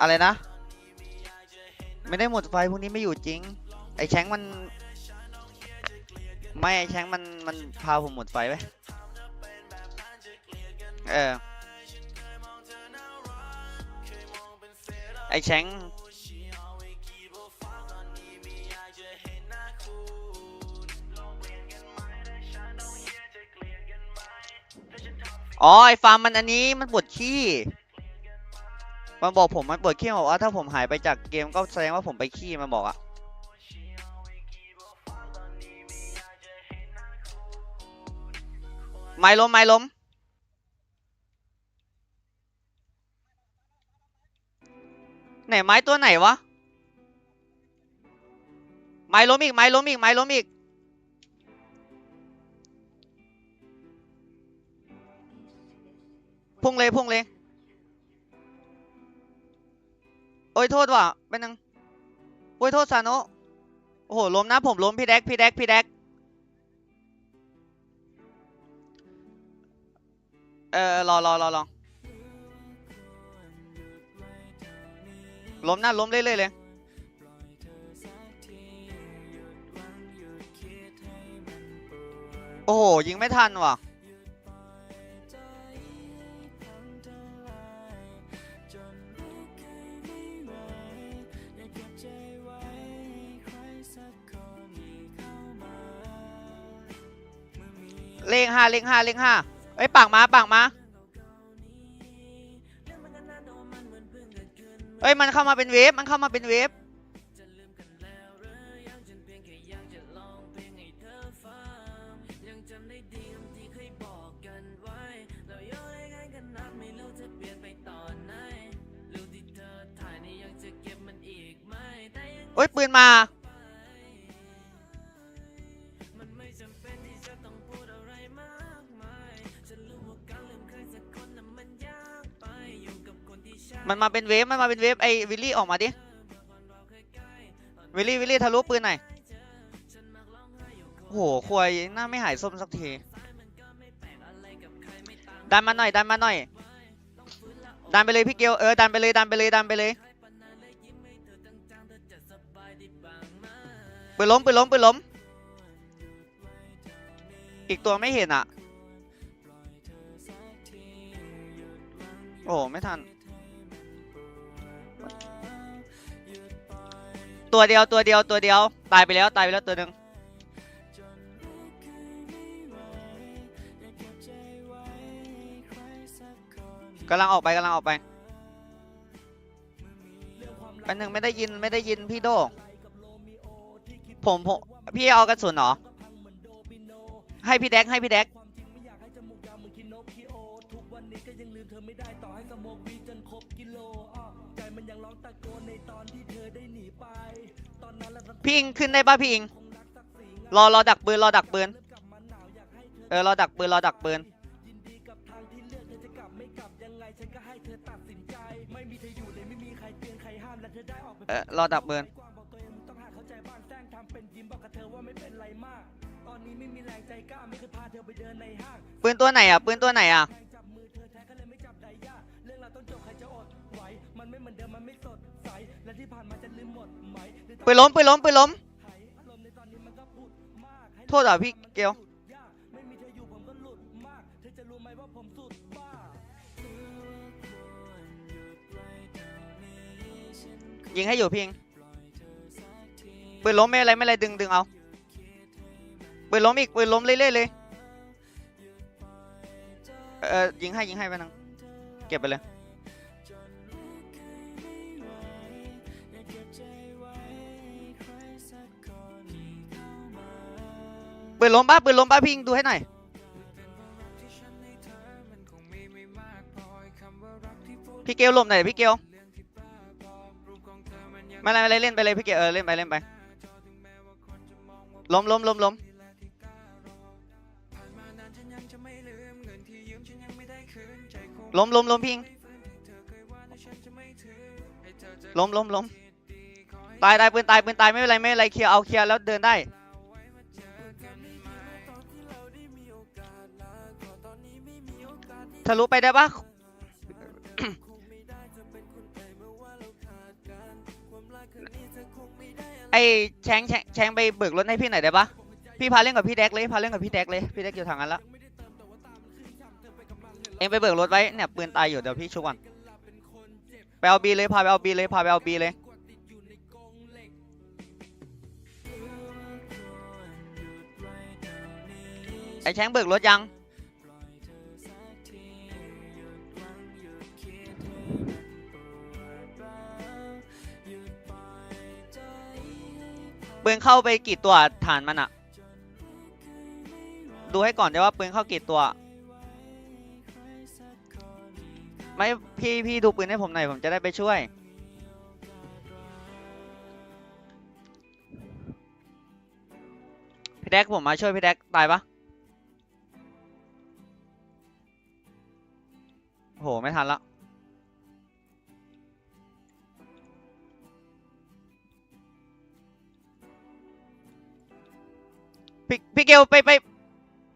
อะไรนะ ไม่ได้หมดไฟพวกนี้ไม่อยู่จริง ไอ้แชงมัน ไม่ไอ้แชงมันมันพาผมหมดไฟไปเออไอ้แชงอ๋อไอ้ฟาร์มมันอันนี้มันปวดขี้ มันบอกผมมันเปวดขี้บอกว่าถ้าผมหายไปจากเกมก็แสดงว่าผมไปขี้มันบอกอะไม้ล้มไม้ล้มไหนไม้ตัวไหนวะ ไม้ล้มอีกไม้ล้มอีกไม้ล้มอีก พุ่งเลยพุ่งเลย โอ้ยโทษว่ะเป็นนึงโอ้ยโทษซาโนโอ้โหล้มนะผมล้มพี่แดกพี่แดกพี่แดกเออรอรอรอรอล้มนะล้มเรื่อยๆเลยโอ้โหยิงไม่ทันว่ะ เลขห้าเลขห้าเลขห้าเอ้ยปากมาปากมาเอ้ยมันเข้ามาเป็นเวฟมันเข้ามาเป็นเวฟ มันมาเป็นเวฟมันมาเป็นเวฟไอ้วิลลี่ออกมาดิวิลลี่วิลลี่ทะลุปืนหน่อยโอ้โหควยหน้าไม่หายส้มสักทีดันมาหน่อยดันมาหน่อยดันไปเลยพี่เกียวเออดันไปเลยดันไปเลยดันไปเลยปืนล้มปืนล้มปืนล้มอีกตัวไม่เห็นอะโอ้ไม่ทัน ตัวเดียวตัวเดียวตัวเดียว ตายไปแล้วตายไปแล้วตัวหนึ่งกำลังออกไปกำลังออกไปเป็นหนึ่งไม่ได้ยินไม่ได้ยินพี่โดผมผมพี่เอากระสุนเหรอให้พี่แดกให้พี่แดก พี่อิงขึ้นได้ป่ะพี่อิง รอรอดักปืนรอดักปืน เออรอดักปืนรอดักปืนเออรอดักปืนปืนตัวไหนอะปืนตัวไหนอะ ไปล้มไปล้มไปล้มโทษอะพี่เกลยิงให้อยู่พิงปืนล้มไม่อะไรไม่อะไรดึงดึงเอาปืนล้มอีกปืนล้มเรื่อยๆเลยเออเอยิงให้ยิงให้ไปนึงเก็บไปเลย นล้มป้าปืนล้มป้าพิงดูให้หน่อยพี่เกลหลบหน่อยพี่เกลม่เป็นไรม่เป็นไรเล่นไปเลยพี่เกลเออเล่นไปเล่นไปล้มล้มล้มล้มล้มล้มล้มพิงล้มล้มล้มตายตายปืนตายปืนตายไม่เป็นไรไม่เป็นไรเคลียร์เอาเคลียร์แล้วเดินได้ ทะลุไปได้ปะไอแชงแชงไปเบิกรถให้พี่หน่อยได้ปะพี่พาเล่นกับพี่แดกเลยพาเล่นกับพี่แดกเลยพี่แดกอยู่ทางนั้นละเองไปเบิกรถไว้เนี่ยปืนตายอยู่เดี๋ยวพี่ช่วยก่อนไปเอาบีเลยพาไปเอาบีเลยพาไปเอาบีเลยไอแชงเบิกรถยัง ปืนเข้าไปกี่ตัวฐานมันอะดูให้ก่อนได้ว่าปืนเข้ากี่ตัว ไม่พี่พี่ดูปืนให้ผมหน่อยผมจะได้ไปช่วยพี่แดกผมมาช่วยพี่แดกตายปะโหไม่ทันละ พี่พี่เกลไปไป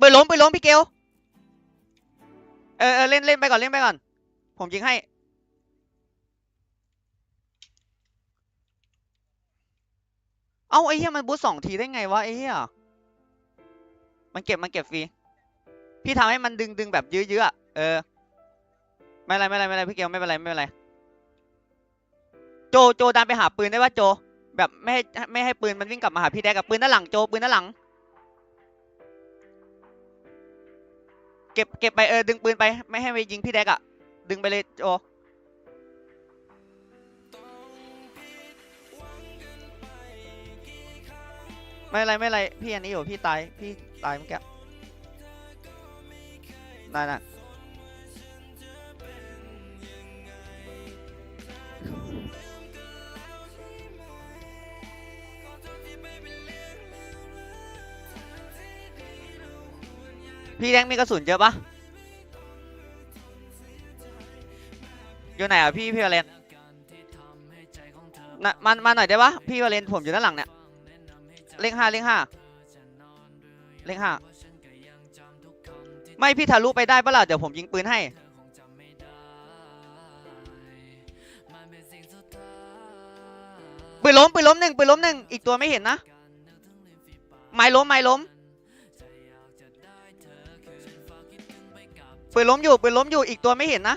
ปืนล้มปืนล้มพี่เกลเออเออเล่นเล่นไปก่อนเล่นไปก่อน ผมยิงให้เอ้าไอ้เหี้ยมันบูสสองทีได้ไงวะไอ้เหี้ยมันเก็บมันเก็บฟรีพี่ทำให้มันดึงดึงแบบยื้อๆอะเออไม่เป็นไรไม่เป็นไรไม่เป็นไรพี่เกลไม่เป็นไรไม่เป็นไรโจโจดันไปหาปืนได้ว่าโจ แบบไม่ให้ไม่ให้ปืนมันวิ่งกลับมาหาพี่แดกกับปืนด้านหลังโจปืนด้านหลัง เก็บเก็บไปเออดึงปืนไปไม่ให้ไปยิงพี่แดกอะดึงไปเลยโอไม่ไรไม่ไรพี่อันนี้อยู่พี่ตายพี่ตายเมื่อกี้ได้นะ พี่แดงมีกระสุนเยอะปะอยู่ไหนอะพี่พี่วาเลนนะมามาหน่อยได้ปะพี่วาเลนผมอยู่ด้านหลังเนี่ยเลขห้าเลขห้าเลขห้าไม่พี่ทะลุไปได้ปะล่ะเดี๋ยวผมยิงปืนให้ปืนล้มปืนล้มหนึ่งปืนล้มหนึ่งอีกตัวไม่เห็นนะไม้ล้มไม้ล้ม ปืนล้มอยู่ปืนล้มอยู่อีกตัวไม่เห็นนะ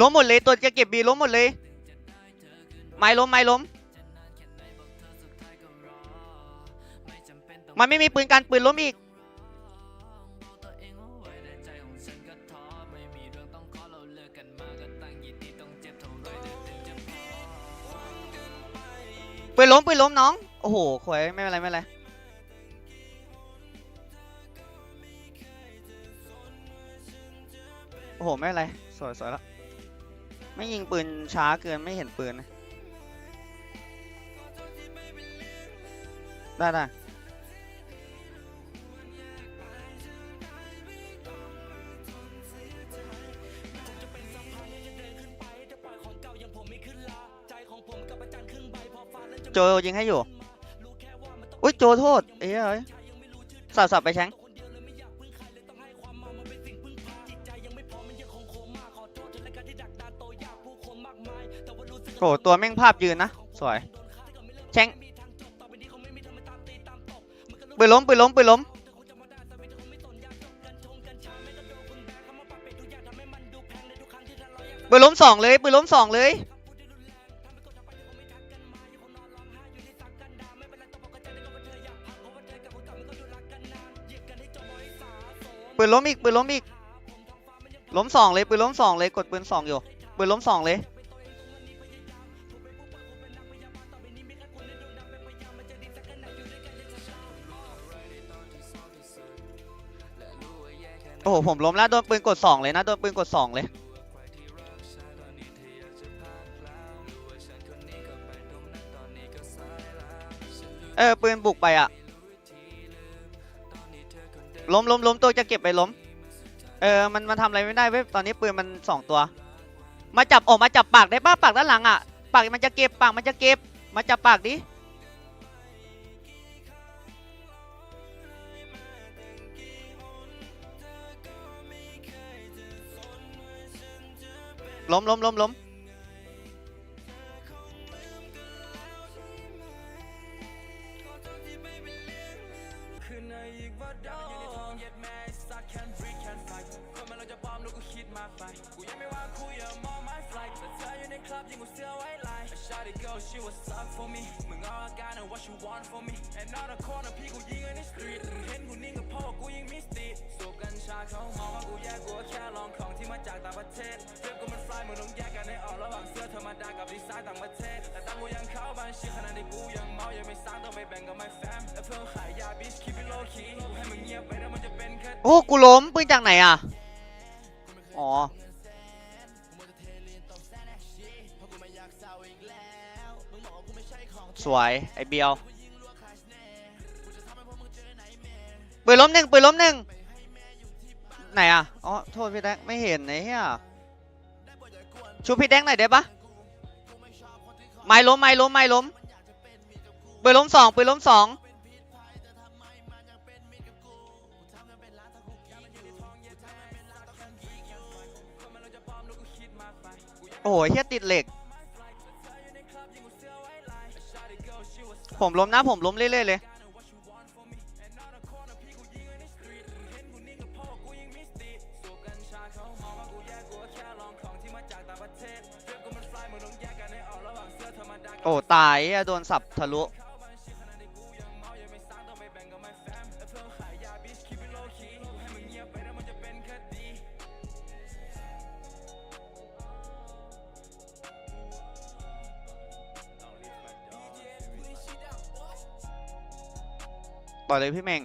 ล้มหมดเลยตัวจะเก็บบีล้มหมดเลย ไม้ล้มไม้ล้ม มันไม่มีปืนกันปืนล้มอีก ปืนล้มปืนล้มน้อง อ้โหขวยไม่เป็นไรไม่เป็นไรโอ้โห ไม่เป็นไร สวยสวยแล้ว ไม่ยิงปืนช้าเกินไม่เห็นปืนนะได้ได้โจยิงให้อยู่ อุ้ยโจโทษ เอ้ยเสับสับไปแชงโอ้ตัวแม่งภาพยืนนะ สวย แชงปืนล้มปืนล้มปืนล้มปืนล้มสองเลยปืนล้มสองเลย นล้มอีกปืนล้มอีกล้มสองเลยปืนล้มสองเลยกดปืนสองอยู่ปืนล้มสองเลยโอ้โหผมล้มแล้วโดนปืนกดสองเลยนะโดนปืนกดสองเลยเออปืนบุกไปอะ ล้มล้มล้มตัวจะเก็บไปล้ม เออ มันมันทำอะไรไม่ได้เว้ย ตอนนี้ปืนมันสองตัว มาจับออกมาจับปากได้ป้าปากด้านหลังอะ ปากมันจะเก็บปากมันจะเก็บ มาจับปากดิมล้มล้มล้ม เนอีกว่าดอกอยู่ในท้องเย็ดแม่สัต can breathe can fight คนมัเราจะปลอมแล้วกูคิดมากไปกูยังไม่ว่างคุยอย่ามอง my flight แต่เธออยู่ในคลับยิงกูเสื้อไว้ลาย A shawty girl she was suck for me มึงเอาอาการ and what you want for me and on the corner พี่กูยิงในสตรีทเห็นกูนิ่งกับพ่อกูยิงมิสติสูบกัญชาเขามองว่ากูแย่กูแค่ลองของที่มาจากต่างประเทศเทอกูมันฟลายมึงต้องแยกกันให้ออกระหว่างเสื้อธรรมดากับดีไซน์ต่างประเทศแต่ตั้งกูยังเข้าบันชีขนาดที่กูยังเมายังไม่สร้างต้องไปแบ่งกับ my fam และเพิ่งขายยาบิช keep โอ้กูล้มปืนจากไหนอะ อ๋อ สวย ไอเบียวปืนล้มหนึ่งปืนล้มหนึ่งไหนอะ อ๋อ โทษพี่แดงไม่เห็นไอ้เหี้ยชูพี่แดงหน่อยได้ปะไม้ล้มไม้ล้มไม้ล้มปืนล้มสองปืนล้มสอง อ้โหเฮียติดเหล็ก ผมล้มนะผมล้มเรื่อยๆเลยโอ้ตายอะโดนสับทะลุ ต่อเลยพี่เมง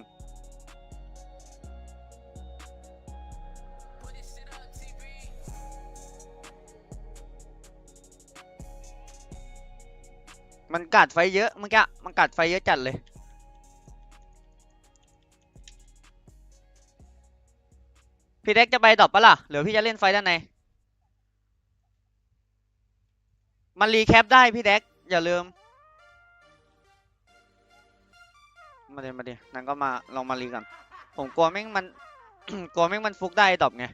มันกัดไฟเยอะเมื่อกี้มันกัดไฟเยอะจัดเลย พี่เด็กจะไปดอปปะล่ะหรือพี่จะเล่นไฟด้านใน มันรีแคปได้พี่เด็กอย่าลืม มาเดี๋ยวมาเดี๋ยวนั้นก็มาลองมารีกันผมกลัวแม่งมัน กลัวแม่งมันฟุกได้ตอบไง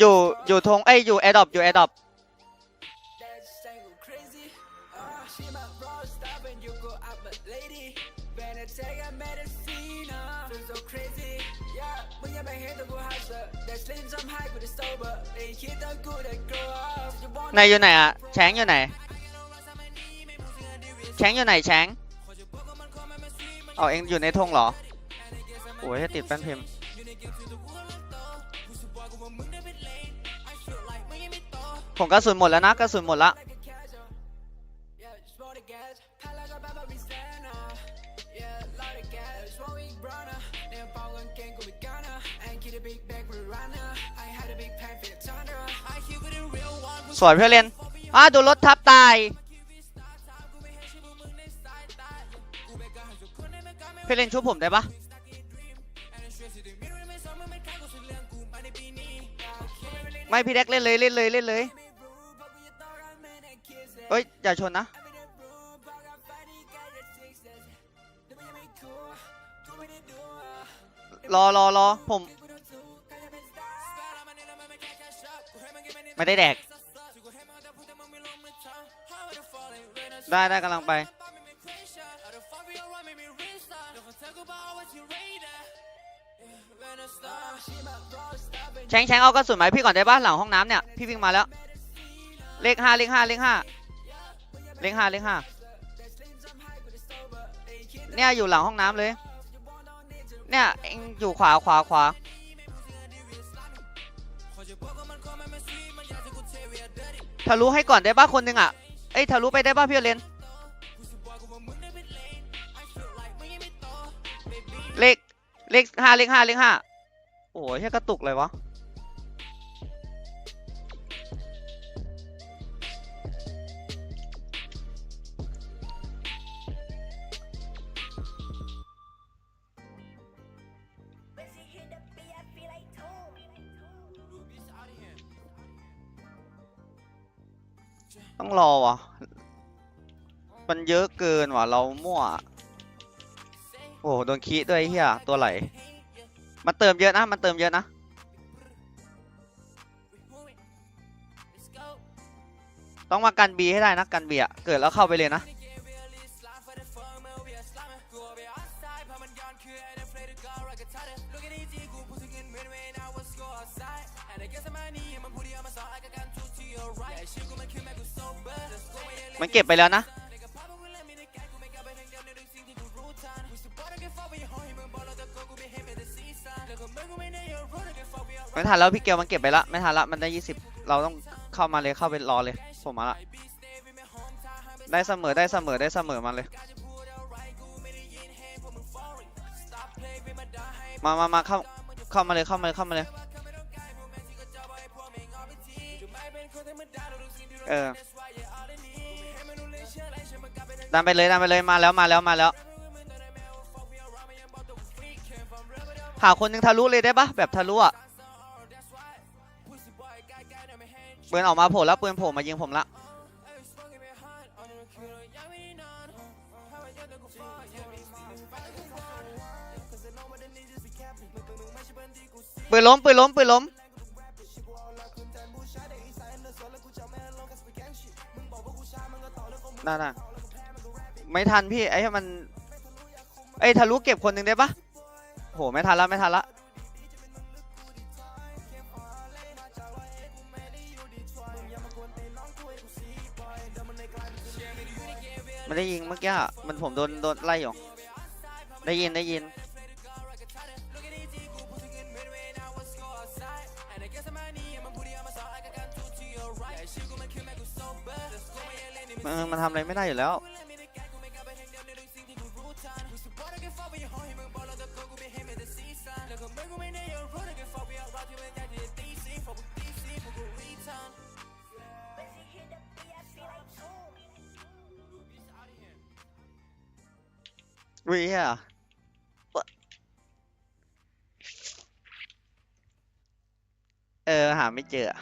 อยู่อยู่ทงไอ้อยู่แอดอบอยู่แอดอบเยังไม่เห็นแต่กูหายเสือ That slim jump high กูได้ sober ไม่คิดต้องกูได้ grow up นายอยู่ไหนอะแชงอยู่ไหน แชงอยู่ไหนแชงเอาเองอยู่ในทงเหรอ โอ้ยติดแป้นพิมพ์ผมกระสุนหมดแล้วนะกระสุนหมดละ สวยเพื่อนเล่นอ้าโดนรถทับตาย เพื่อนเล่นช่วยผมได้ปะไม่พี่แดกเล่นเลยเล่นเลยเล่นเลยเอ้ยอย่าชนนะรอรอรอผม ไม่ได้แดก ได้ได้กำลังไป แชงแชงเอากระสุนไหมพี่ก่อนได้ปะหลังห้องน้ำเนี่ย พี่วิ่งมาแล้ว เลขห้าเลขห้าเลขห้าเลขห้าเลขห้าเนี่ยอยู่หลังห้องน้ำเลย เนี่ยเองอยู่ขวาขวาขวาทะลุให้ก่อนได้ป่ะคนหนึ่งอะ เอ้ยทะลุไปได้ป่ะพี่เลนเลขเลขห้าเลขห้าเลขห้าโอ้ยแค่กระตุกเลยวะ เยอะเกินว่ะเรามั่ว โอ้โหโดนคีด้วยเฮียตัวไหล มันเติมเยอะนะ มันเติมเยอะนะ ต้องมากันบีให้ได้นะกันบีอะเกิดแล้วเข้าไปเลยนะ มันเก็บไปแล้วนะ ไม่ทันแล้วพี่เกียวมันเก็บไปละไม่ทันละมันได้ยี่สิบเราต้องเข้ามาเลยเข้าไปรอเลยผมมาละได้เสมอได้เสมอได้เสมอมาเลย มามามาเข้าเข้ามาเลยเข้ามาเลยเข้ามาเลยเออดันไปเลยดันไปเลยมาแล้วมาแล้วมาแล้วหาคนหนึ่งทะลุเลยได้ปะแบบทะลุอะ ปืนออกมาโผล่แล้วปืนโผล่มายิงผมละปืนล้มปืนล้มปืนล้มน่าน่ะไม่ทันพี่ไอ้มันไอ้ยทะลุเก็บคนหนึ่งได้ปะโหไม่ทันละไม่ทันละ มันได้ยิงเมื่อกี้มันผมโดนโดนไล่อยู่ ได้ยินได้ยิน มันมันทำอะไรไม่ได้อยู่แล้ว วิอะเออ หาไม่เจออะ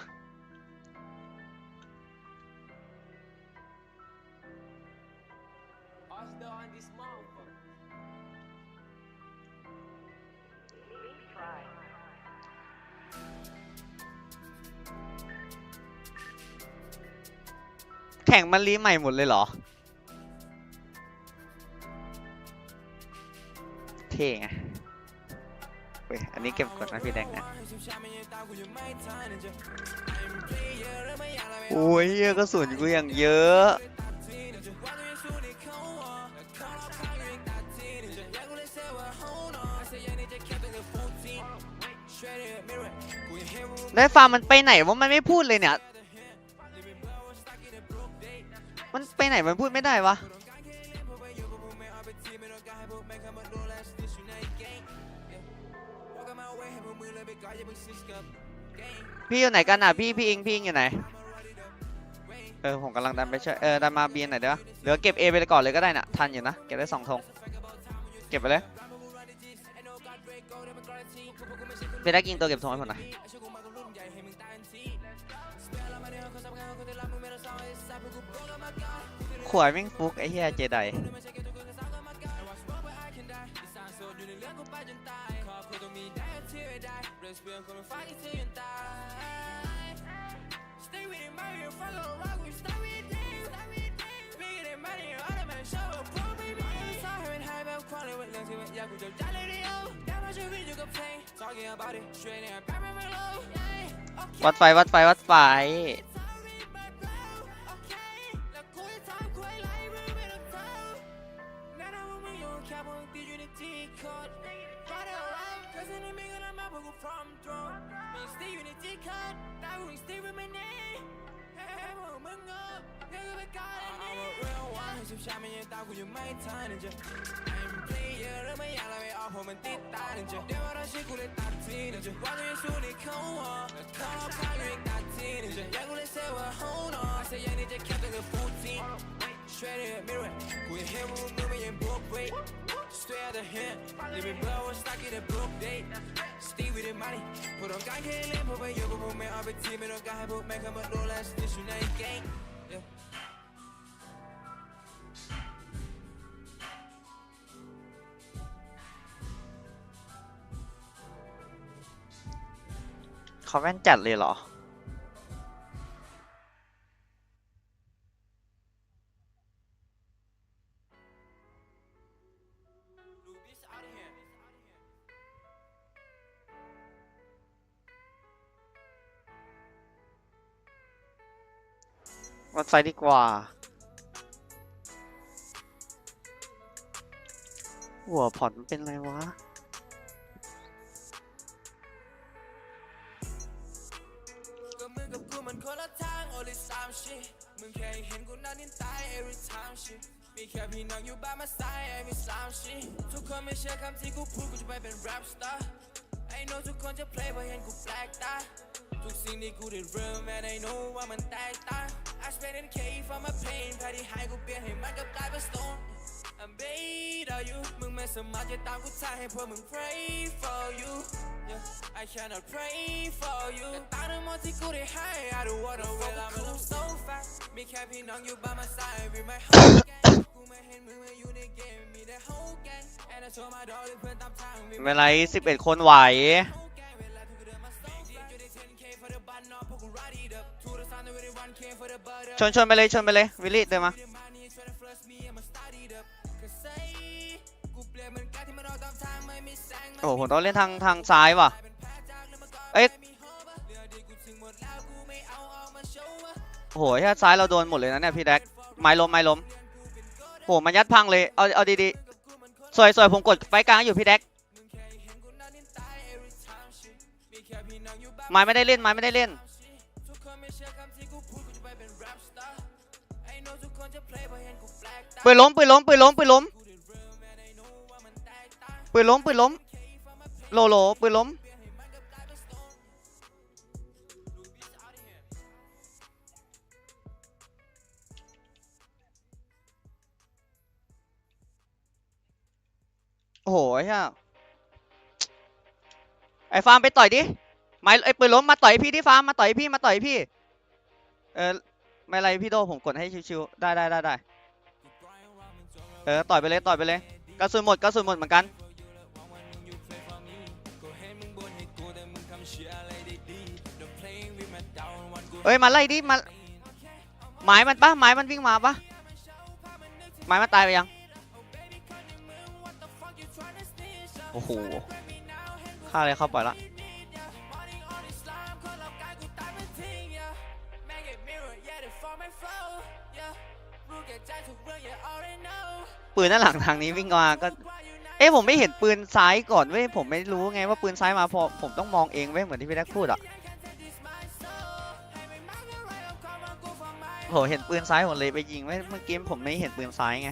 แข่งมันรีใหม่หมดเลยเหรอ ท่ไงเว้ยอันนี้เก็บกดนะพี่แดงนะโอ้ยเหี้ยกระสุนกูอย่างเยอะได้ฟาร์มมันไปไหนว่ามันไม่พูดเลยเนี่ย มันไปไหนมันพูดไม่ได้วะ พี่อยู่ไหนกันอะพี่พี่อิงพี่อิงอยู่ไหนเออผมกำลังดันไปช่วยเออดันมาเบียนหน่อยเด้อเหลือเก็บ A ไปก่อนเลยก็ได้น่ะทันอยู่นะเก็บได้สองธงเก็บไปเลยไปได้กิงตัวเก็บธงให้ผมหน่อยขวายแม่งฟุกไอ้เหี้ยเจได this bill, come and fight till you die. Stay with it, follow rock, we stay with it. Bigger than money, all of my show, baby. Saw her in high, but with with Yaku, just much of it, you. Talking about it, straight in, low. What fight, what fight, what fight? I'm Kyrie, got teen. Young girl, say, well, hold. I say, I need to catch the good booty. Straight in the mirror. Who the hell will move me break? book? Stay out of the hint. Living blow and stock in a book day. Stay with the money. Put on gang, can't live over your room. Man, I'll be teaming on guy, but make him a little less. This you know, you can't. เขาแว่นจัดเลยเหรอ วัดไซด์ดีกว่า หัวผ่อนเป็นไรวะ play เพราะเห็นกูแปลกตาทุกสิ่งที่กูได้เริ่ม and I know ว่ามันแตกต่าง I spend in K for my pain แพ้ที่หายกูเปลี่ยนให้มันกลับกลายเป็น stone I'm bait on you มึงไม่สามารถจะตามกูทางให้พวกมึง pray for you yeah I cannot pray for you แต่ตามทั้งหมดที่กูได้ให้ I don't wanna เวลามัน love so fast มีแค่พี่น้องอยู่บ้านมา side with my whole gang กูไม่เห็นมึงมาอยู่ในเกมมีแต่ whole gang and I told my dog เพื่อนตามทางไม่เป็นไรสิบเอ็ดคนไหว ชนชนไปเลยชนไปเลยวิลลี่เดินมา โอ้โหผมต้องเล่นทางทางซ้ายว่ะ เอ้ยโอ้โหถ้าซ้ายเราโดนหมดเลยนะเนี่ยพี่แดกไม้ล้มไม้ล้มโหมันยัดพังเลยเอาเอาดีๆสวยสวยผมกดไฟกลางอยู่พี่แดกไม้ไม่ได้เล่นไม้ไม่ได้เล่นปืนล้มปืนล้มปืนล้มปืนล้มปืนล้มปืนล้มโลโลปืนล้ม โอ้โหไอ้เหี้ยไอ้ฟาร์มไปต่อยดิไม้ไอ้ปืนล้มมาต่อยพี่ดิฟาร์มมาต่อยพี่มาต่อยพี่ เออไม่ไรพี่โดผมกดให้ชิวๆได้ได้ได้ได้เออต่อยไปเลยต่อยไปเลยกระสุนหมดกระสุนหมดเหมือนกันเอ้ยมาไล่ดิมาหมายมันปะหมายมันวิ่งมาปะหมายมันตายไปยัง โอ้โหฆ่าเลยเข้าปล่อยละปืนด้านหลังทางนี้วิ่งมาก็ เอ้ผมไม่เห็นปืนซ้ายก่อนเว้ยผมไม่รู้ไงว่าปืนซ้ายมาพอผมต้องมองเองเว้ยเหมือนที่พี่แดกพูดอะโหเห็นปืนซ้ายผมเลยไปยิงไว้ยเมื่อกี้ผมไม่เห็นปืนซ้ายไง